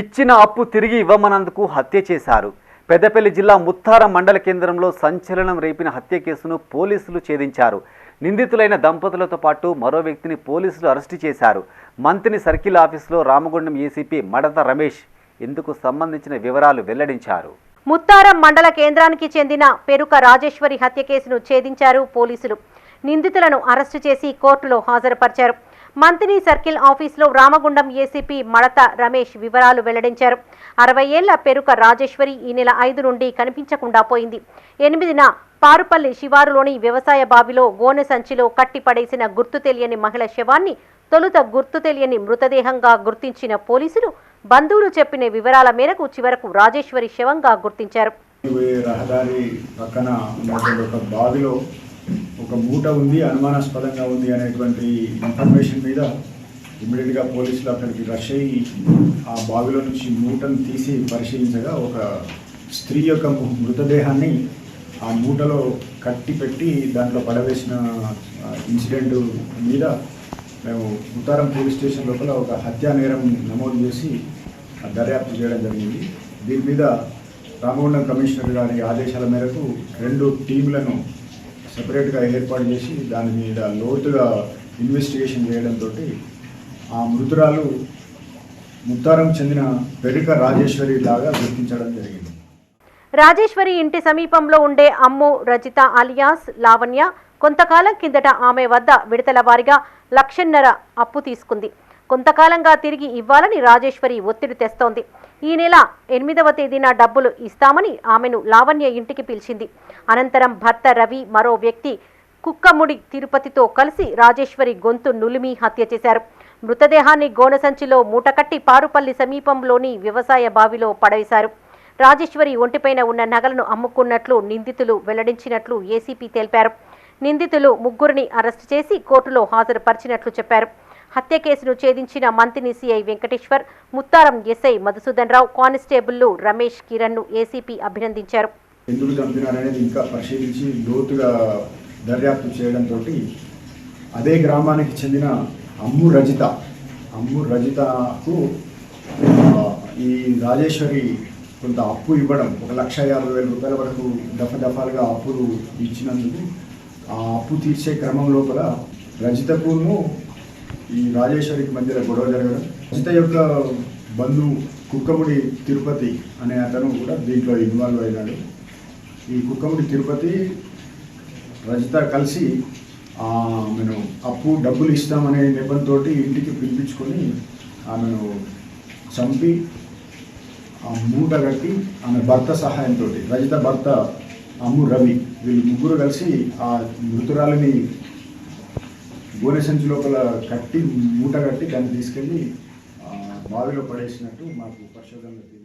ఇచ్చిన అప్పు తిరిగి ఇవ్వమన్నందుకు హత్య చేశారు. పెద్దపల్లి జిల్లా ముత్తారం మండల కేంద్రంలో సంచలనం రేపిన హత్య కేసును పోలీసులు ఛేదించారు. నిందితులైన దంపతులతో పాటు మరో వ్యక్తిని పోలీసులు అరెస్టు చేశారు. మంత్రి సర్కిల్ ఆఫీసులో రామగుండం ఏసీపీ మడత రమేష్ ఇందుకు సంబంధించిన వివరాలు వెల్లడించారు. ముత్తారం మండల కేంద్రానికి చెందిన పెరుక రాజేశ్వరి హత్య కేసును ఛేదించారు పోలీసులు. నిందితులను అరెస్టు చేసి కోర్టులో హాజరుపరిచారు. మంత్రి సర్కిల్ ఆఫీసులో రామగుండం ఏసీపీ మడత రమేష్ వివరాలు వెల్లడించారు. అరవై ఏళ్ళ పెరుక రాజేశ్వరి ఈ నెల ఐదు నుండి కనిపించకుండా పోయింది. ఎనిమిదిన పారుపల్లి శివారులోని వ్యవసాయ బావిలో గోనె సంచిలో కట్టిపడేసిన గుర్తు తెలియని మహిళ శవాన్ని తొలుత గుర్తు తెలియని మృతదేహంగా గుర్తించిన పోలీసులు బంధువులు చెప్పిన వివరాల మేరకు చివరకు రాజేశ్వరి శవంగా గుర్తించారు. రహదారి పక్కన ఉన్నటువంటి ఒక బావిలో ఒక మూట ఉంది అనుమానాస్పదంగా ఉంది అనేటువంటి ఇన్ఫర్మేషన్ మీద ఇమ్మీడియట్గా పోలీసులు అక్కడికి రష్ అయ్యి ఆ బావిలో నుంచి మూటను తీసి పరిశీలించగా ఒక స్త్రీ యొక్క మృతదేహాన్ని ఆ మూటలో కట్టి పెట్టి దాంట్లో పడవేసిన ఇన్సిడెంట్ మీద మేము ఉత్తారం పోలీస్ స్టేషన్ లోపల ఒక హత్యా నేరం నమోదు చేసి దర్యాప్తు చేయడం జరిగింది. దీని మీద రామగుండం కమిషనర్ గారి ఆదేశాల మేరకు రెండు టీంలను సపరేట్గా ఏర్పాటు చేసి దాని మీద లోతుగా ఇన్వెస్టిగేషన్ చేయడంతో ఆ మృతురాలు ముత్తారం చెందిన పెరిక రాజేశ్వరి లాగా గుర్తించడం జరిగింది. రాజేశ్వరి ఇంటి సమీపంలో ఉండే అమ్ము రజిత అలియాస్ లావణ్య కొంతకాలం కిందట ఆమె వద్ద విడతల వారిగా లక్షన్నర అప్పు తీసుకుంది. కొంతకాలంగా తిరిగి ఇవ్వాలని రాజేశ్వరి ఒత్తిడి తెస్తోంది. ఈ నెల ఎనిమిదవ తేదీన డబ్బులు ఇస్తామని ఆమెను లావణ్య ఇంటికి పిలిచింది. అనంతరం భర్త రవి మరో వ్యక్తి కుక్కముడి తిరుపతితో కలిసి రాజేశ్వరి గొంతు నులిమి హత్య చేశారు. మృతదేహాన్ని గోనసంచిలో మూటకట్టి పారుపల్లి సమీపంలోని వ్యవసాయ బావిలో పడవేశారు. రాజేశ్వరి ఒంటిపైన ఉన్న నగలను అమ్ముకున్నట్లు నిందితులు వెల్లడించినట్లు ఏసీపీ తెలిపారు. నిందితులు ముగ్గురిని అరెస్టు చేసి కోర్టులో హాజరుపరిచినట్లు చెప్పారు. హత్య కేసును ఛేదించిన మంత్రిని సిఐ వెంకటేశ్వర్ ముత్తారం ఎస్ఐ మధుసూదన్ రావు కానిస్టేబుల్లు రమేష్ కిరణ్ను ఏసీపీ అభినందించారు. ఎందుకు చంపినారనేది ఇంకా పరిశీలించి లోతుగా దర్యాప్తు చేయడంతో అదే గ్రామానికి చెందిన అమ్ము రజిత అమ్ము రజితకు ఈ రాజేశ్వరి కొంత అప్పు ఇవ్వడం ఒక లక్ష యాభై వేల రూపాయల వరకు దఫ దఫాలుగా అప్పులు ఇచ్చినందుకు ఆ అప్పు తీర్చే క్రమం లోపల రజితకును ఈ రాజేశ్వరికి మధ్యలో గొడవ జరగడం రజిత యొక్క బంధువు కుక్కముడి తిరుపతి అనే అతను కూడా దీంట్లో ఇన్వాల్వ్ అయినాడు. ఈ కుక్కముడి తిరుపతి రజిత కలిసి ఆమెను అప్పు డబ్బులు ఇస్తామనే నిబంధనతో ఇంటికి పిలిపించుకొని ఆమెను చంపి ఆ మూట కట్టి ఆమె భర్త సహాయంతో రజిత భర్త అమ్ము రవి వీళ్ళు ముగ్గురు కలిసి ఆ మృతురాలిని గోనె సంచి లోపల కట్టి మూట కట్టి దాన్ని తీసుకెళ్ళి బావిలో పడేసినట్టు మాకు పరిశోధనలో